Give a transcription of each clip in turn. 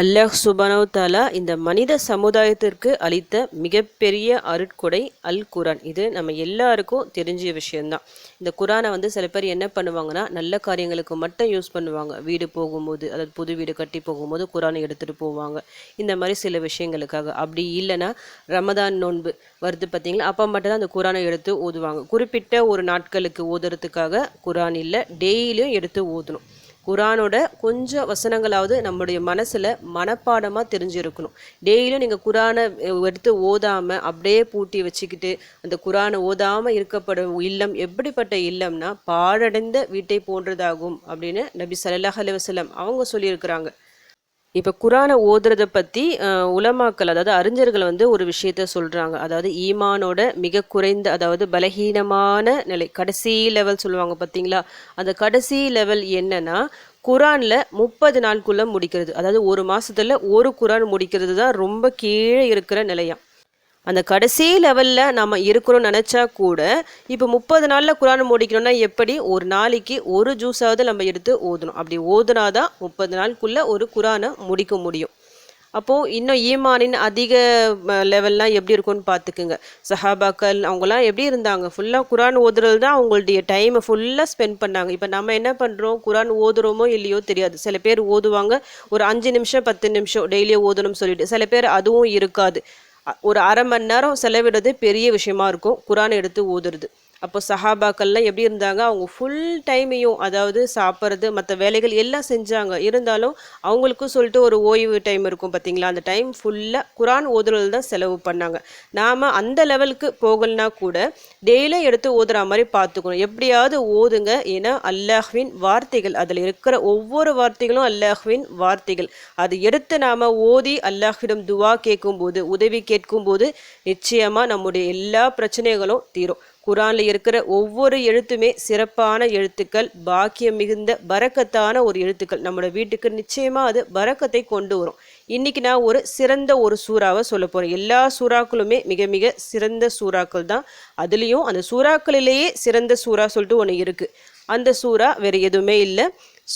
அல்லாஹ் சுபானவ் தாலா இந்த மனித சமுதாயத்திற்கு அளித்த மிகப்பெரிய அருட்கொடை அல் குரான் இது நம்ம எல்லாருக்கும் தெரிஞ்ச விஷயம்தான். இந்த குரானை வந்து சில பேர் என்ன பண்ணுவாங்கன்னா நல்ல காரியங்களுக்கு மட்டும் யூஸ் பண்ணுவாங்க. வீடு போகும்போது அதாவது புது வீடு கட்டி போகும்போது குரானை எடுத்துகிட்டு போவாங்க. இந்த மாதிரி சில விஷயங்களுக்காக. அப்படி இல்லைன்னா ரமதான் நோன்பு வருது பார்த்தீங்களா அப்போ மட்டும்தான் அந்த குரானை எடுத்து ஓதுவாங்க. குறிப்பிட்ட ஒரு நாட்களுக்கு ஓதுறதுக்காக குரான் இல்லை டெய்லியும் எடுத்து ஓதணும். குரானோட கொஞ்சம் வசனங்களாவது நம்முடைய மனசில் மனப்பாடமாக தெரிஞ்சிருக்கணும். டெய்லியும் நீங்கள் குரானை எடுத்து ஓதாமல் அப்படியே பூட்டி வச்சுக்கிட்டு அந்த குரானை ஓதாமல் இருக்கப்படும் இல்லம் எப்படிப்பட்ட இல்லம்னா பாழடைந்த வீட்டை போன்றதாகும் அப்படின்னு நபி சல்லாஹ் அலுவலம் அவங்க சொல்லியிருக்கிறாங்க. இப்போ குரானை ஓதுறதை பற்றி உலமாக்கள் அதாவது அறிஞர்கள் வந்து ஒரு விஷயத்த சொல்கிறாங்க அதாவது ஈமானோட மிக குறைந்த அதாவது பலகீனமான நிலை. கடைசி லெவல் சொல்லுவாங்க பார்த்தீங்களா அந்த கடைசி லெவல் என்னன்னா குரானில் முப்பது நாளுக்குள்ளே முடிக்கிறது. அதாவது ஒரு மாதத்தில் ஒரு குரான் முடிக்கிறது தான் ரொம்ப கீழே இருக்கிற நிலையம். அந்த கடைசி லெவலில் நம்ம இருக்கிறோம்னு நினச்சா கூட இப்போ முப்பது நாளில் குரான் முடிக்கணும்னா எப்படி? ஒரு நாளைக்கு ஒரு ஜூஸாவது நம்ம எடுத்து ஓதணும். அப்படி ஓதுனாதான் முப்பது நாளுக்குள்ளே ஒரு குரானை முடிக்க முடியும். அப்போது இன்னும் ஈமானின் அதிக லெவல்லாம் எப்படி இருக்கும்னு பார்த்துக்குங்க. சஹாபாக்கள் அவங்களாம் எப்படி இருந்தாங்க? ஃபுல்லாக குரான் ஓதுறது தான் அவங்களுடைய டைமை ஃபுல்லாக ஸ்பெண்ட் பண்ணாங்க. இப்போ நம்ம என்ன பண்ணுறோம் குரான் ஓதுறோமோ இல்லையோ தெரியாது. சில பேர் ஓதுவாங்க. ஒரு அஞ்சு நிமிஷம் பத்து நிமிஷம் டெய்லியும் ஓதணும்னு சொல்லிட்டு. சில பேர் அதுவும் இருக்காது. ஒரு அரை மணி நேரம் செலவிடுறது பெரிய விஷயமா இருக்கும். குரான் எடுத்து ஓதுறது. அப்போ சஹாபாக்கள்லாம் எப்படி இருந்தாங்க? அவங்க ஃபுல் டைமையும் அதாவது சாப்பிட்றது மற்ற வேலைகள் எல்லாம் செஞ்சாங்க. இருந்தாலும் அவங்களுக்கும் சொல்லிட்டு ஒரு ஓய்வு டைம் இருக்கும் பார்த்தீங்களா அந்த டைம் ஃபுல்லாக குரான் ஓதுறது தான் செலவு பண்ணாங்க. நாம் அந்த லெவலுக்கு போகலனா கூட டெய்லியும் எடுத்து ஓதுற மாதிரி பார்த்துக்கணும். எப்படியாவது ஓதுங்க. ஏன்னா அல்லாஹ்வின் வார்த்தைகள் அதில் இருக்கிற ஒவ்வொரு வார்த்தைகளும் அல்லாஹ்வின் வார்த்தைகள். அது எடுத்து நாம் ஓதி அல்லாஹ்விடம் துவா கேட்கும்போது உதவி கேட்கும்போது நிச்சயமாக நம்முடைய எல்லா பிரச்சனைகளும் தீரும். குரானில் இருக்கிற ஒவ்வொரு எழுத்துமே சிறப்பான எழுத்துக்கள் பாக்கியம் மிகுந்த பறக்கத்தான ஒரு எழுத்துக்கள். நம்மளோட வீட்டுக்கு நிச்சயமாக அது பறக்கத்தை கொண்டு வரும். இன்றைக்கி நான் ஒரு சிறந்த ஒரு சூறாவை சொல்ல போகிறேன் எல்லா சூறாக்களுமே மிக மிக சிறந்த சூறாக்கள் தான். அதுலேயும் அந்த சூறாக்களிலேயே சிறந்த சூறா சொல்லிட்டு ஒன்று இருக்குது அந்த சூறா வேறு எதுவுமே இல்லை.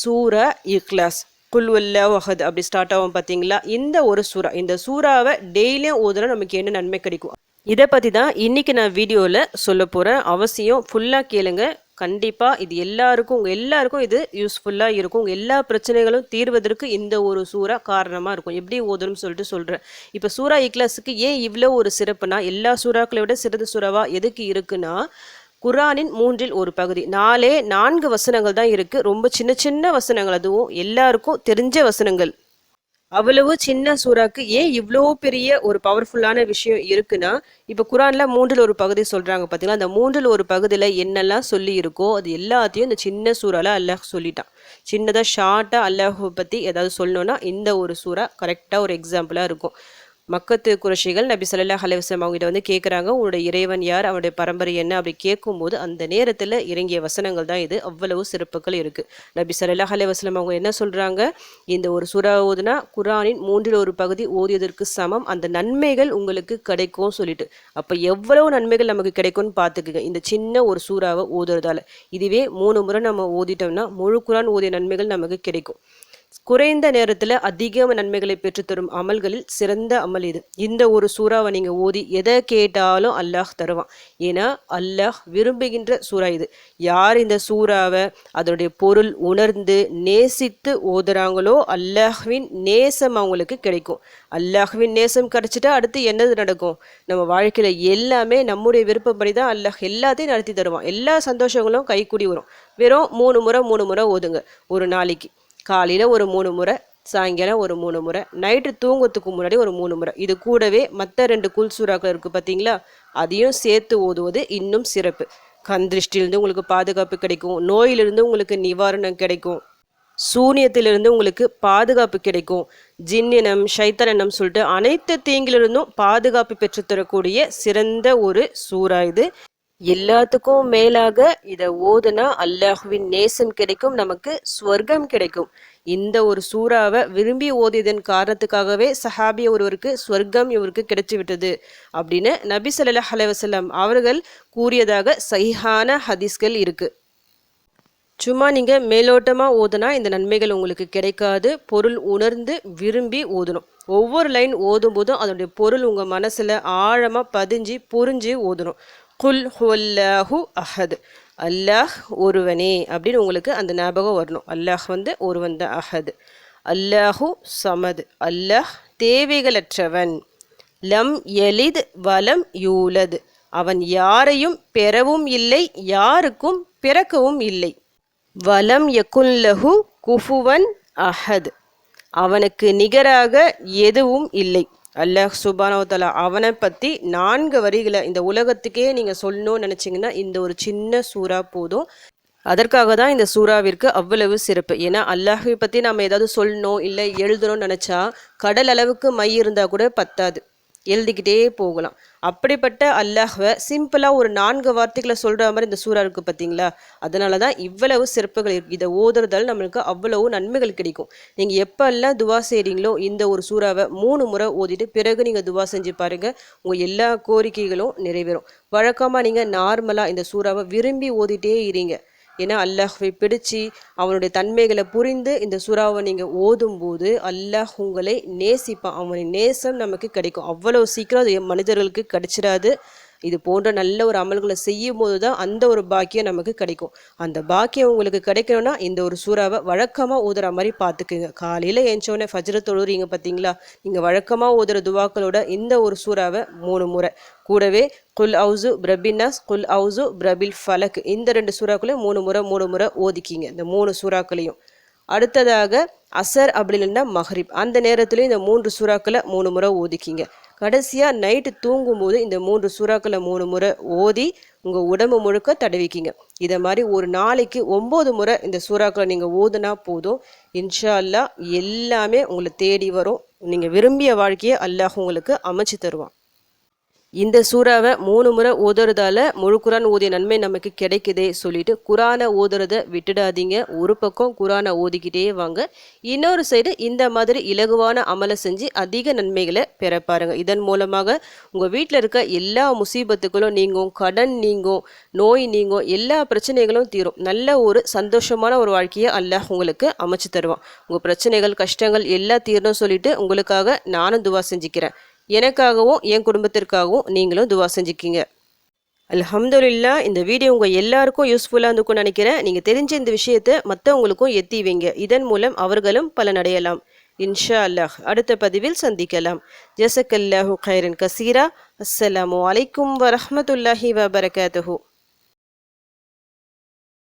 சூரா இக்லாஸ். குல்வல்ல வஹத் அப்படி ஸ்டார்ட் ஆகும் பார்த்தீங்களா இந்த ஒரு சூறா. இந்த சூறாவை டெய்லியும் ஓதுனா நமக்கு என்ன நன்மை கிடைக்கும்? இதை பற்றி தான் இன்றைக்கி நான் வீடியோவில் சொல்ல போகிறேன் அவசியம் ஃபுல்லாக கேளுங்க. கண்டிப்பாக இது எல்லாருக்கும் உங்கள் எல்லாருக்கும் இது யூஸ்ஃபுல்லாக இருக்கும். உங்கள் எல்லா பிரச்சனைகளும் தீர்வதற்கு இந்த ஒரு சூறா காரணமாக இருக்கும். எப்படி ஓதணும்னு சொல்லிட்டு சொல்கிறேன் இப்போ சூறா இக்லாஸுக்கு ஏன் இவ்வளோ ஒரு சிறப்புனா எல்லா சூறாக்களை விட சிறந்த சூறாவாக எதுக்கு இருக்குன்னா குரானின் மூன்றில் ஒரு பகுதி. நாலே நான்கு வசனங்கள் தான் இருக்குது ரொம்ப சின்ன சின்ன வசனங்கள். அதுவும் எல்லாருக்கும் தெரிஞ்ச வசனங்கள். அவ்வளவு சின்ன சூறாக்கு ஏன் இவ்வளோ பெரிய ஒரு பவர்ஃபுல்லான விஷயம் இருக்குன்னா இப்போ குரான்ல மூன்றில் ஒரு பகுதி சொல்றாங்க பார்த்தீங்களா அந்த மூன்றில் ஒரு பகுதியில் என்னெல்லாம் சொல்லி இருக்கோ அது எல்லாத்தையும் இந்த சின்ன சூறால அல்லாஹ் சொல்லிட்டான். சின்னதாக ஷார்ட்டாக அல்லாஹ் பற்றி ஏதாவது சொல்லணும்னா இந்த ஒரு சூறா கரெக்டாக ஒரு எக்ஸாம்பிளாக இருக்கும். மக்கத்து குரஷிகள் நபி சல்லாஹ் அலைவசம் அவங்ககிட்ட வந்து கேட்குறாங்க உன்னுடைய இறைவன் யார் அவனுடைய பரம்பரை என்ன அப்படி கேட்கும்போது அந்த நேரத்தில் இறங்கிய வசனங்கள் தான் இது. அவ்வளவு சிறப்புகள் இருக்குது நபி சல்லாஹ் அலைவசலம் அவங்க என்ன சொல்கிறாங்க இந்த ஒரு சுறா ஓதுனா குரானின் மூன்றில் ஒரு பகுதி ஓதியதற்கு சமம். அந்த நன்மைகள் உங்களுக்கு கிடைக்கும் சொல்லிட்டு. அப்போ எவ்வளவு நன்மைகள் நமக்கு கிடைக்கும்னு பார்த்துக்குங்க. இந்த சின்ன ஒரு சூறாவை ஓதுறதால. இதுவே மூணு முறை நம்ம ஓதிட்டோம்னா முழு குரான் ஓதிய நன்மைகள் நமக்கு கிடைக்கும். குறைந்த நேரத்தில் அதிக நன்மைகளை பெற்றுத்தரும் அமல்களில் சிறந்த அமல் இது. இந்த ஒரு சூறாவை நீங்கள் ஓதி எதை கேட்டாலும் அல்லாஹ் தருவான். ஏன்னா அல்லாஹ் விரும்புகின்ற சூறா இது. யார் இந்த சூறாவை அதனுடைய பொருள் உணர்ந்து நேசித்து ஓதுறாங்களோ அல்லாஹ்வின் நேசம் அவங்களுக்கு கிடைக்கும். அல்லாஹ்வின் நேசம் கிடைச்சிட்டா அடுத்து என்னது நடக்கும்? நம்ம வாழ்க்கையில் எல்லாமே நம்முடைய விருப்பப்படி தான் அல்லாஹ் எல்லாத்தையும் நடத்தி தருவான். எல்லா சந்தோஷங்களும் கைக்கூடி வரும். வெறும் மூணு முறை மூணு முறை ஓதுங்க. ஒரு நாளைக்கு. காலையில் ஒரு மூணு முறை சாயங்காலம் ஒரு மூணு முறை நைட்டு தூங்கத்துக்கு முன்னாடி ஒரு மூணு முறை. இது கூடவே மற்ற ரெண்டு குல் சூறாக்கள் இருக்குது பார்த்தீங்களா அதையும் சேர்த்து ஓதுவது இன்னும் சிறப்பு. கந்திருஷ்டிலிருந்து உங்களுக்கு பாதுகாப்பு கிடைக்கும். நோயிலிருந்து உங்களுக்கு நிவாரணம் கிடைக்கும். சூனியத்திலிருந்து உங்களுக்கு பாதுகாப்பு கிடைக்கும். ஜின்னினம் ஷைத்தனனம் சொல்லிட்டு அனைத்து தீங்கிலிருந்தும் பாதுகாப்பு பெற்றுத்தரக்கூடிய சிறந்த ஒரு சூறா இது. எல்லாத்துக்கும் மேலாக இதை ஓதுனா அல்லாஹுவின் நேசம் கிடைக்கும் நமக்கு ஸ்வர்க்கம் கிடைக்கும். இந்த ஒரு சூறாவை விரும்பி ஓதியதன் காரணத்துக்காகவே சஹாபிய ஒருவருக்கு ஸ்வர்க்கம் இவருக்கு கிடைச்சி விட்டது அப்படின்னு நபி ஸல்லல்லாஹு அலைவசல்லாம் அவர்கள் கூறியதாக சைஹான ஹதீஸ்கள் இருக்கு. சும்மா நீங்கள் மேலோட்டமாக ஓதுனா இந்த நன்மைகள் உங்களுக்கு கிடைக்காது. பொருள் உணர்ந்து விரும்பி ஓதணும். ஒவ்வொரு லைன் ஓதும் போதும் அதனுடைய பொருள் உங்கள் மனசில் ஆழமாக பதிஞ்சு புரிஞ்சு ஓதணும். குல் ஹுல்லாஹு அஹத். அல்லாஹ் ஒருவனே அப்படின்னு உங்களுக்கு அந்த ஞாபகம் வரணும். அல்லாஹ் வந்து ஒருவன் தான் அஹத். அல்லாஹு சமது. அல்லாஹ் தேவைகளற்றவன். லம் எலித் வலம் யூலத். அவன் யாரையும் பெறவும் இல்லை யாருக்கும் பிறக்கவும் இல்லை. வலம் யகுல்லஹு குஃபுவன் அஹத். அவனுக்கு நிகராக எதுவும் இல்லை. அல்லாஹ் சுபானவத்தாலா அவனை பற்றி நான்கு வரிகளை இந்த உலகத்துக்கே நீங்கள் சொல்லணும்னு நினச்சிங்கன்னா இந்த ஒரு சின்ன சூறா போதும். அதற்காக தான் இந்த சூறாவிற்கு அவ்வளவு சிறப்பு. ஏன்னா அல்லாஹை பற்றி நம்ம ஏதாவது சொல்லணும் இல்லை எழுதணும்னு நினச்சா கடல் அளவுக்கு மை இருந்தால் கூட பத்தாது. எழுதிக்கிட்டே போகலாம். அப்படிப்பட்ட அல்லாஹ்வை சிம்பிளாக ஒரு நான்கு வார்த்தைகளை சொல்கிற மாதிரி இந்த சூறா இருக்குது பார்த்தீங்களா அதனால தான் இவ்வளவு சிறப்புகள் இருக்குது இதை ஓதுறதால் நம்மளுக்கு அவ்வளவு நன்மைகள் கிடைக்கும். நீங்கள் எப்போல்லாம் துவா செய்கிறீங்களோ இந்த ஒரு சூறாவை மூணு முறை ஓதிட்டு பிறகு நீங்கள் துவா செஞ்சு பாருங்கள் உங்கள் எல்லா கோரிக்கைகளும் நிறைவேறும். வழக்கமாக நீங்கள் நார்மலாக இந்த சூறாவை விரும்பி ஓதிட்டே இருங்க. ஏன்னா அல்லாஹ்வை பிடிச்சு அவனுடைய தன்மைகளை புரிந்து இந்த சுறாவை நீங்கள் ஓதும்போது அல்லாஹ் உங்களை நேசிப்பான். அவனின் நேசம் நமக்கு கிடைக்கும். அவ்வளோ சீக்கிரம் அது மனிதர்களுக்கு கிடைச்சிடாது. இது போன்ற நல்ல ஒரு அமல்களை செய்யும் போது தான் அந்த ஒரு பாக்கியம் நமக்கு கிடைக்கும். அந்த பாக்கியம் உங்களுக்கு கிடைக்கணும்னா இந்த ஒரு சூறாவை வழக்கமாக ஊதுற மாதிரி பார்த்துக்குங்க. காலையில் ஏஞ்சோடனே ஃபஜ்ர தொழுறீங்க பார்த்தீங்களா? நீங்கள் வழக்கமாக ஊதுற துவாக்களோட இந்த ஒரு சூறாவை மூணு முறை. கூடவே குல் அவுசு பிரபின்னாஸ் குல் அவுசு பிரபில் ஃபலக். இந்த ரெண்டு சூறாக்களையும் மூணு முறை மூணு முறை ஓதிக்கிங்க. இந்த மூணு சூறாக்களையும். அடுத்ததாக அசர் அப்படி இல்லைன்னா மஹ்ரிப். அந்த நேரத்துலையும் இந்த மூன்று சூறாக்களை மூணு முறை ஓதிக்கிங்க. கடைசியாக நைட்டு தூங்கும்போது இந்த மூன்று சூறாக்களை மூணு முறை ஓதி உங்கள் உடம்பு முழுக்க தடவிக்கிங்க. இதை மாதிரி ஒரு நாளைக்கு ஒம்பது முறை இந்த சூறாக்களை நீங்கள் ஓதுனா போதும். இன்ஷா அல்லாஹ் எல்லாமே உங்களை தேடி வரும். நீங்கள் விரும்பிய வாழ்க்கையை அல்லாஹ் உங்களுக்கு அமைச்சு தருவான். இந்த சூறாவை மூணு முறை ஓதுறதால முழு குரான் ஓதிய நன்மை நமக்கு கிடைக்குதே சொல்லிட்டு குரானை ஓதுறத விட்டுடாதீங்க. ஒரு பக்கம் குரானை ஓதிக்கிட்டே வாங்க. இன்னொரு சைடு இந்த மாதிரி இலகுவான அமலை செஞ்சு அதிக நன்மைகளை பெற பாருங்க. இதன் மூலமாக உங்கள் வீட்டில் இருக்க எல்லா முசீபத்துகளும் நீங்கும் கடன் நீங்கும் நோய் நீங்கும் எல்லா பிரச்சனைகளும் தீரும். நல்ல ஒரு சந்தோஷமான ஒரு வாழ்க்கையை அல்லாஹ் உங்களுக்கு அமைச்சு தருவான். உங்கள் பிரச்சனைகள் கஷ்டங்கள் எல்லாம் தீரணும் சொல்லிட்டு உங்களுக்காக நானும் துவா செஞ்சுக்கிறேன். எனக்காகவும் என் குடும்பத்திற்காகவும் நீங்களும் துவா செஞ்சுக்கிங்க. அலமதுல்லா இந்த வீடியோ உங்கள் எல்லாருக்கும் யூஸ்ஃபுல்லாக இருந்துக்கும்னு நினைக்கிறேன். நீங்கள் தெரிஞ்ச இந்த விஷயத்தை மற்றவங்களுக்கும் எத்தி வைங்க. இதன் மூலம் அவர்களும் பலனடையலாம். இன்ஷா அல்லாஹ் அடுத்த பதிவில் சந்திக்கலாம். ஜசக்கல்லாஹு கைரன் கசீரா. அஸ்ஸலாமு அலைக்கும் வரமத்துல்லாஹி வபரகாத்துஹு.